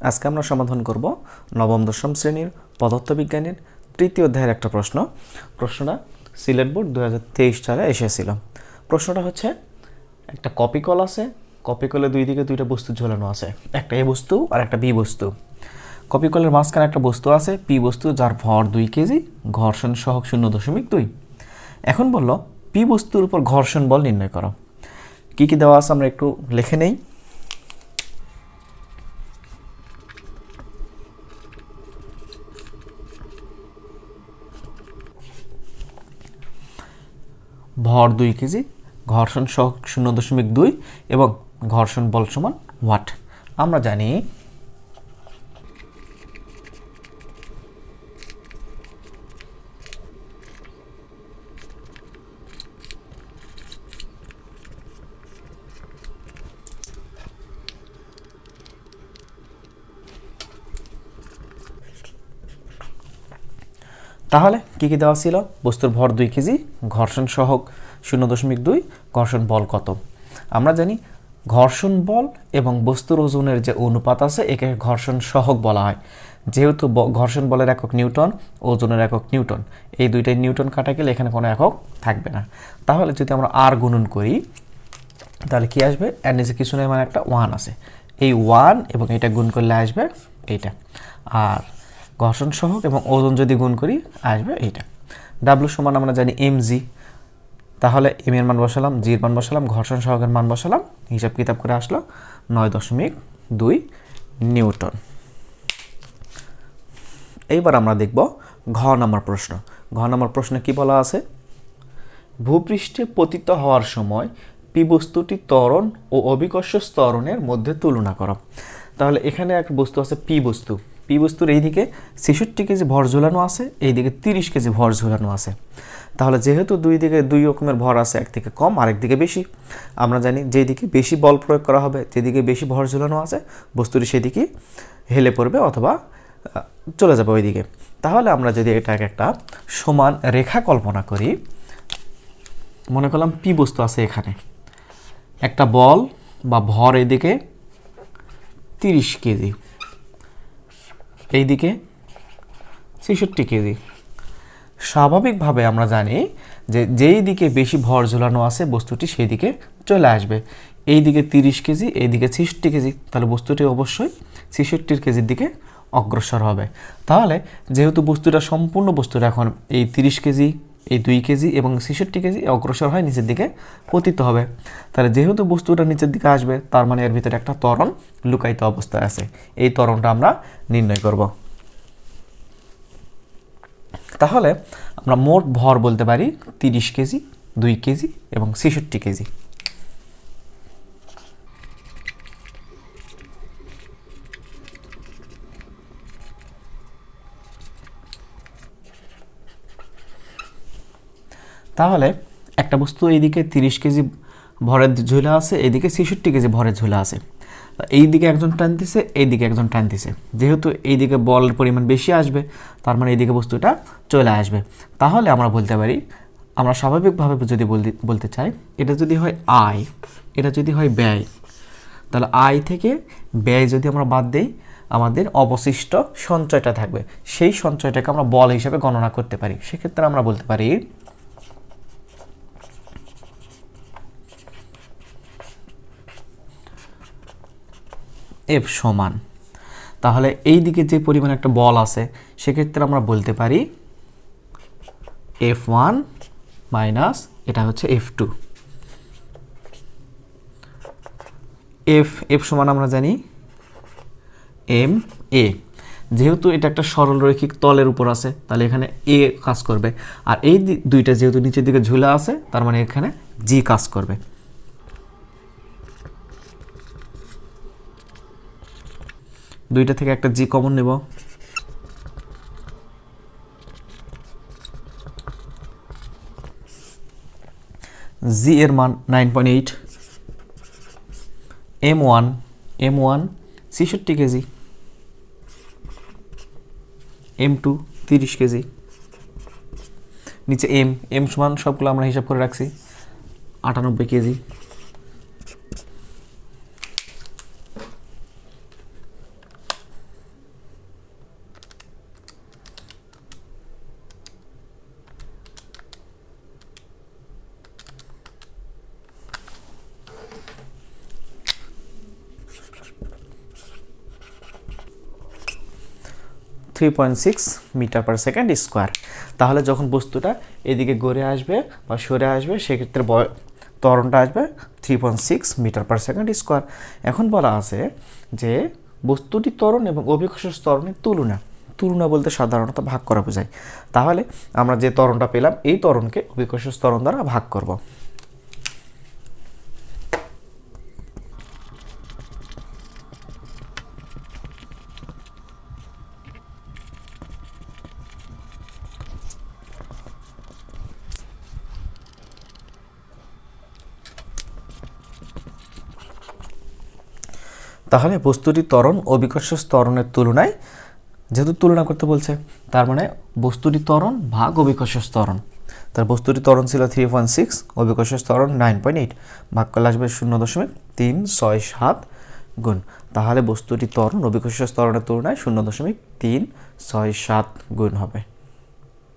আজকে আমরা সমাধান করব নবম, দশম শ্রেণির পদার্থবিজ্ঞানের তৃতীয় অধ্যায়ের একটা প্রশ্ন। প্রশ্নটা সিলেট বোর্ড দু সালে এসেছিল। প্রশ্নটা হচ্ছে, একটা কপি কল আছে, কপি কলে দুই দিকে দুইটা বস্তু ঝোলানো আছে, একটা এ বস্তু আর একটা বি বস্তু। কপি কলের মাঝখানে একটা বস্তু আছে, পি বস্তু, যার ভর দুই কেজি, ঘর্ষণ সহক শূন্য দশমিক দুই। এখন বলল, পি বস্তুর উপর ঘর্ষণ বল নির্ণয় করো। কী কী দেওয়া আছে আমরা একটু লিখে নেই। ভর দুই কেজি, ঘর্ষণ সহ শূন্য দশমিক দুই এবং ঘর্ষণ বল সমান ওয়াট। আমরা জানি তাহলে কী কী দেওয়া ছিল? বস্তুর ভর দুই কেজি, ঘর্ষণ সহক শূন্য দশমিক দুই, ঘর্ষণ বল কত? আমরা জানি ঘর্ষণ বল এবং বস্তুর ওজনের যে অনুপাত আছে, একে ঘর্ষণ সহক বলা হয়। যেহেতু ঘর্ষণ বলের একক নিউটন, ওজনের একক নিউটন, এই দুইটাই নিউটন কাটা গেলে এখানে কোনো একক থাকবে না। তাহলে যদি আমরা আর গুণন করি, তাহলে কি আসবে? এর নিচে কিছু নেই মানে একটা ওয়ান আছে। এই ওয়ান এবং এটা গুণ করলে আসবে এইটা। আর ঘর্ষণ সহক এবং ওজন যদি গুণ করি, আসবে এইটা। ডাব্লু সমান আমরা জানি এম জি তাহলে এম এর মান বসালাম জির মান বসালাম, ঘর্ষণ সহকের মান বসালাম, হিসাব কিতাব করে আসলো নয় দশমিক দুই নিউটন। এইবার আমরা দেখব ঘ নম্বর প্রশ্ন। ঘ নম্বর প্রশ্নে কি বলা আছে? ভূপৃষ্ঠে পতিত হওয়ার সময় পি বস্তুটি ত্বরণ ও অবিকর্ষ স্তরণের মধ্যে তুলনা করো। তাহলে এখানে এক বস্তু আছে পি বস্তু। পি বস্তুর এইদিকে ছেষট্টি কেজি ভর ঝুলানো আছে, এইদিকে তিরিশ কেজি ভর ঝুলানো আছে। তাহলে যেহেতু দুই দিকে দুই রকমের ভর আছে একদিকে কম আরেকদিকে বেশি, আমরা জানি যেদিকে বেশি বল প্রয়োগ করা হবে, যেদিকে বেশি ভর ঝুলানো আছে, বস্তুটি সেদিকে হেলে পড়বে অথবা চলে যাবে ওইদিকে। তাহলে আমরা যদি এটাকে একটা সমান রেখা কল্পনা করি, মনে করলাম পি বস্তু আছে এখানে। একটা বল বা ভর এদিকে তিরিশ কেজি। এইদিকে ছেষট্টি কেজি। স্বাভাবিকভাবে আমরা জানি যে যেই দিকে বেশি ভর ঝোলানো আছে, বস্তুটি সেই দিকে চলে আসবে। এই দিকে তিরিশ কেজি এই দিকে ছেষট্টি কেজি, তাহলে বস্তুটি অবশ্যই ছেষট্টির কেজির দিকে অগ্রসর হবে। তাহলে যেহেতু বস্তুটা সম্পূর্ণ বস্তুটা এখন এই তিরিশ কেজি এই দুই কেজি এবং ছেষট্টি কেজি অগ্রসর হয় নিচের দিকে পতিত হবে। তাহলে যেহেতু বস্তুটা নিচের দিকে আসবে, তার মানে এর ভিতরে একটা তরণ লুকায়িত অবস্থায় আছে। এই তরণটা আমরা নির্ণয় করব। তাহলে আমরা মোট ভর বলতে পারি তিরিশ কেজি, দুই কেজি এবং ছেষট্টি কেজি। তাহলে একটা বস্তু এইদিকে তিরিশ কেজি ভরের ঝুলা আছে, এইদিকে ছেষট্টি কেজি ভরের ঝুলা আছে। তা এইদিকে একজন টানতেছে এইদিকে একজন টানতেছে যেহেতু এইদিকে বলের পরিমাণ বেশি আসবে, তার মানে এইদিকে বস্তুটা চলে আসবে। তাহলে আমরা বলতে পারি, আমরা স্বাভাবিকভাবে যদি বলতে চাই, এটা যদি হয় আয়, এটা যদি হয় ব্যয়, তাহলে আয় থেকে ব্যয় যদি আমরা বাদ দেই, আমাদের অবশিষ্ট সঞ্চয়টা থাকবে। সেই সঞ্চয়টাকে আমরা বল হিসাবে গণনা করতে পারি। সেক্ষেত্রে আমরা বলতে পারি এফ সমান। তাহলে এই দিকে যে পরিমাণ একটা বল আছে, সেক্ষেত্রে আমরা বলতে পারি এফ ওয়ান মাইনাস এটা হচ্ছে এফ টু এফ এফ সমান আমরা জানি এম এ যেহেতু এটা একটা সরলরৈখিক তলের উপর আছে, তাহলে এখানে এ কাজ করবে। আর এই দুইটা যেহেতু নিচের দিকে ঝুলা আছে, তার মানে এখানে জি কাজ করবে। দুইটা থেকে একটা জি কমন নেব। জি এর মান nine point eight M one M one ছেষট্টি কেজি এম টু তিরিশ কেজি। নিচে এম এম সমান সবগুলো আমরা হিসাব করে রাখছি, আটানব্বই kg. Three point six metre per second square তাহলে যখন বস্তুটা এদিকে গড়ে আসবে বা সরে আসবে, সেক্ষেত্রে ত্বরণটা আসবে three point six metre per second square এখন বলা আছে যে বস্তুটি ত্বরণ এবং অভিকর্ষ ত্বরণের তুলনা তুলনা বলতে সাধারণত ভাগ করা বোঝায়। তাহলে আমরা যে ত্বরণটা পেলাম, এই ত্বরণকে অভিকর্ষ ত্বরণ দ্বারা ভাগ করব। তাহলে বস্তুটি ত্বরণ অভিকর্ষ ত্বরণের তুলনায় যেহেতু তুলনা করতে বলছে, তার মানে বস্তুটি ত্বরণ, ভাগ অভিকর্ষ ত্বরণ। তার বস্তুটি ত্বরণ ছিল থ্রি পয়েন্ট সিক্স অভিকর্ষ ত্বরণ নাইন পয়েন্ট এইট ভাগ করলে আসবে শূন্য দশমিক তিন ছয় সাত গুণ। তাহলে বস্তুটি ত্বরণ অভিকর্ষ ত্বরণের তুলনায় শূন্য দশমিক তিন ছয় সাত গুণ হবে।